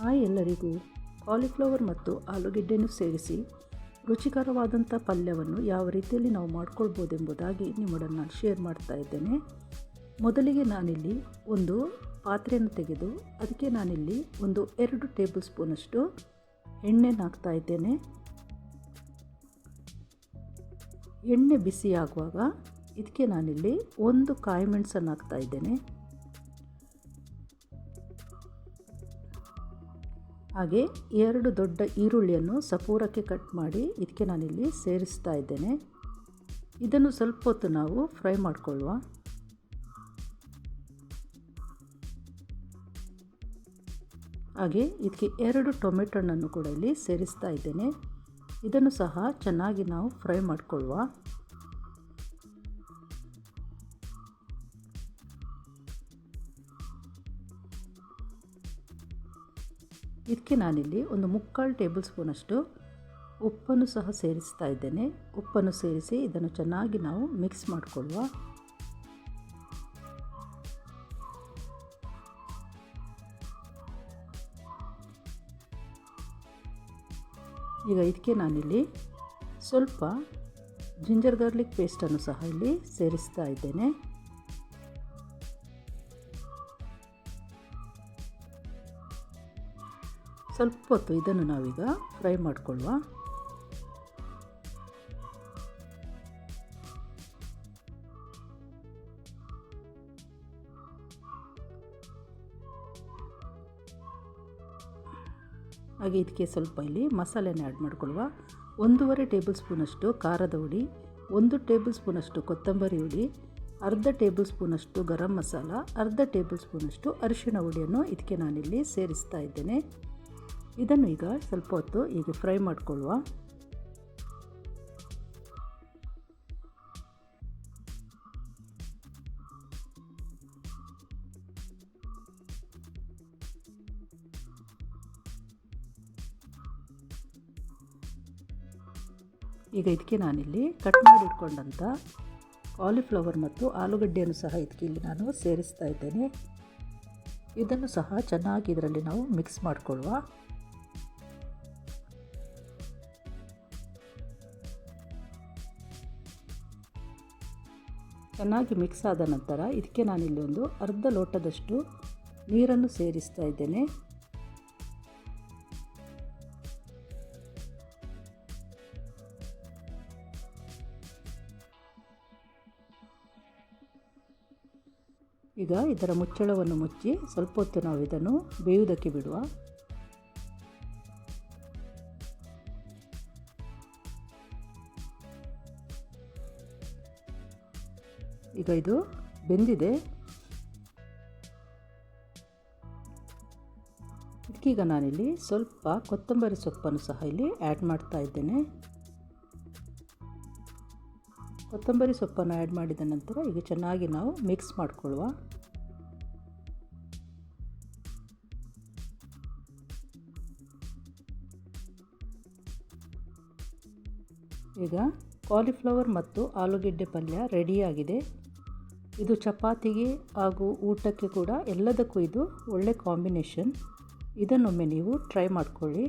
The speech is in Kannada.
ಹಾಯ್ ಎಲ್ಲರಿಗೂ ಕಾಲಿಫ್ಲವರ್ ಮತ್ತು ಆಲೂಗೆಡ್ಡೆಯನ್ನು ಸೇರಿಸಿ ರುಚಿಕರವಾದಂಥ ಪಲ್ಯವನ್ನು ಯಾವ ರೀತಿಯಲ್ಲಿ ನಾವು ಮಾಡ್ಕೊಳ್ಬೋದೆಂಬುದಾಗಿ ನಿಮ್ಮೊಡನೆ ನಾನು ಶೇರ್ ಮಾಡ್ತಾ ಇದ್ದೇನೆ. ಮೊದಲಿಗೆ ನಾನಿಲ್ಲಿ ಒಂದು ಪಾತ್ರೆಯನ್ನು ತೆಗೆದು ಅದಕ್ಕೆ ನಾನಿಲ್ಲಿ ಒಂದು ಎರಡು ಟೇಬಲ್ ಸ್ಪೂನಷ್ಟು ಎಣ್ಣೆನ ಹಾಕ್ತಾ ಇದ್ದೇನೆ. ಎಣ್ಣೆ ಬಿಸಿ ಆಗುವಾಗ ಇದಕ್ಕೆ ನಾನಿಲ್ಲಿ ಒಂದು ಕಾಯಿ ಮೆಣಸನ್ನು ಹಾಕ್ತಾ ಇದ್ದೇನೆ. ಹಾಗೆ ಎರಡು ದೊಡ್ಡ ಈರುಳ್ಳಿಯನ್ನು ಸಪೂರಕ್ಕೆ ಕಟ್ ಮಾಡಿ ಇದಕ್ಕೆ ನಾನಿಲ್ಲಿ ಸೇರಿಸ್ತಾ ಇದ್ದೇನೆ. ಇದನ್ನು ಸ್ವಲ್ಪ ಹೊತ್ತು ನಾವು ಫ್ರೈ ಮಾಡಿಕೊಳ್ಳುವ. ಹಾಗೆ ಇದಕ್ಕೆ ಎರಡು ಟೊಮೆಟೊ ಹಣ್ಣನ್ನು ಕೂಡ ಇಲ್ಲಿ ಸೇರಿಸ್ತಾ ಇದ್ದೇನೆ. ಇದನ್ನು ಸಹ ಚೆನ್ನಾಗಿ ನಾವು ಫ್ರೈ ಮಾಡಿಕೊಳ್ಳುವ. ಇದಕ್ಕೆ ನಾನಿಲ್ಲಿ ಒಂದು ಮುಕ್ಕಾಲು ಟೇಬಲ್ ಸ್ಪೂನಷ್ಟು ಉಪ್ಪನ್ನು ಸಹ ಸೇರಿಸ್ತಾ ಇದ್ದೇನೆ. ಉಪ್ಪನ್ನು ಸೇರಿಸಿ ಇದನ್ನು ಚೆನ್ನಾಗಿ ನಾವು ಮಿಕ್ಸ್ ಮಾಡಿಕೊಳ್ಳುವ. ಈಗ ಇದಕ್ಕೆ ನಾನಿಲ್ಲಿ ಸ್ವಲ್ಪ ಜಿಂಜರ್ ಗಾರ್ಲಿಕ್ ಪೇಸ್ಟನ್ನು ಸಹ ಇಲ್ಲಿ ಸೇರಿಸ್ತಾ ಇದ್ದೇನೆ. ಸ್ವಲ್ಪ ಹೊತ್ತು ಇದನ್ನು ನಾವೀಗ ಫ್ರೈ ಮಾಡಿಕೊಳ್ಳುವ. ಹಾಗೆ ಇದಕ್ಕೆ ಸ್ವಲ್ಪ ಇಲ್ಲಿ ಮಸಾಲೆನ ಆ್ಯಡ್ ಮಾಡಿಕೊಳ್ಳುವ. ಒಂದೂವರೆ ಟೇಬಲ್ ಸ್ಪೂನಷ್ಟು ಖಾರದ ಹುಡಿ ಒಂದು ಟೇಬಲ್ ಸ್ಪೂನಷ್ಟು ಕೊತ್ತಂಬರಿ ಹುಡಿ ಅರ್ಧ ಟೇಬಲ್ ಸ್ಪೂನಷ್ಟು ಗರಂ ಮಸಾಲ, ಅರ್ಧ ಟೇಬಲ್ ಸ್ಪೂನಷ್ಟು ಅರಿಶಿಣ ಹುಡಿಯನ್ನು ಇದಕ್ಕೆ ನಾನಿಲ್ಲಿ ಸೇರಿಸ್ತಾ ಇದ್ದೇನೆ. ಇದನ್ನು ಈಗ ಸ್ವಲ್ಪ ಹೊತ್ತು ಹೀಗೆ ಫ್ರೈ ಮಾಡಿಕೊಳ್ಳುವ. ಈಗ ಇದಕ್ಕೆ ನಾನಿಲ್ಲಿ ಕಟ್ ಮಾಡಿಟ್ಕೊಂಡಂಥ ಕಾಲಿಫ್ಲವರ್ ಮತ್ತು ಆಲೂಗಡ್ಡೆಯನ್ನು ಸಹ ಇದಕ್ಕೆ ಇಲ್ಲಿ ನಾನು ಸೇರಿಸ್ತಾ ಇದ್ದೇನೆ. ಇದನ್ನು ಸಹ ಚೆನ್ನಾಗಿ ಇದರಲ್ಲಿ ನಾವು ಮಿಕ್ಸ್ ಮಾಡಿಕೊಳ್ಳುವ. ಚೆನ್ನಾಗಿ ಮಿಕ್ಸ್ ಆದ ನಂತರ ಇದಕ್ಕೆ ನಾನಿಲ್ಲಿ ಒಂದು ಅರ್ಧ ಲೋಟದಷ್ಟು ನೀರನ್ನು ಸೇರಿಸ್ತಾ ಇದ್ದೇನೆ. ಈಗ ಇದರ ಮುಚ್ಚಳವನ್ನು ಮುಚ್ಚಿ ಸ್ವಲ್ಪ ಹೊತ್ತು ನಾವು ಇದನ್ನು ಬೇಯುವುದಕ್ಕೆ ಬಿಡುವ. ಈಗ ಇದು ಬೆಂದಿದೆ. ಇದಕ್ಕೀಗ ನಾನಿಲ್ಲಿ ಸ್ವಲ್ಪ ಕೊತ್ತಂಬರಿ ಸೊಪ್ಪನ್ನು ಸಹ ಇಲ್ಲಿ ಆ್ಯಡ್ ಮಾಡ್ತಾ ಇದ್ದೇನೆ. ಕೊತ್ತಂಬರಿ ಸೊಪ್ಪನ್ನು ಆ್ಯಡ್ ಮಾಡಿದ ನಂತರ ಈಗ ಚೆನ್ನಾಗಿ ನಾವು ಮಿಕ್ಸ್ ಮಾಡಿಕೊಳ್ಳುವ. ಈಗ ಕಾಲಿಫ್ಲವರ್ ಮತ್ತು ಆಲೂಗೆಡ್ಡೆ ಪಲ್ಯ ರೆಡಿಯಾಗಿದೆ ಇದು ಚಪಾತಿಗೆ ಹಾಗೂ ಊಟಕ್ಕೆ ಕೂಡ ಎಲ್ಲದಕ್ಕೂ ಇದು ಒಳ್ಳೆ ಕಾಂಬಿನೇಷನ್. ಇದನ್ನೊಮ್ಮೆ ನೀವು ಟ್ರೈ ಮಾಡಿಕೊಳ್ಳಿ.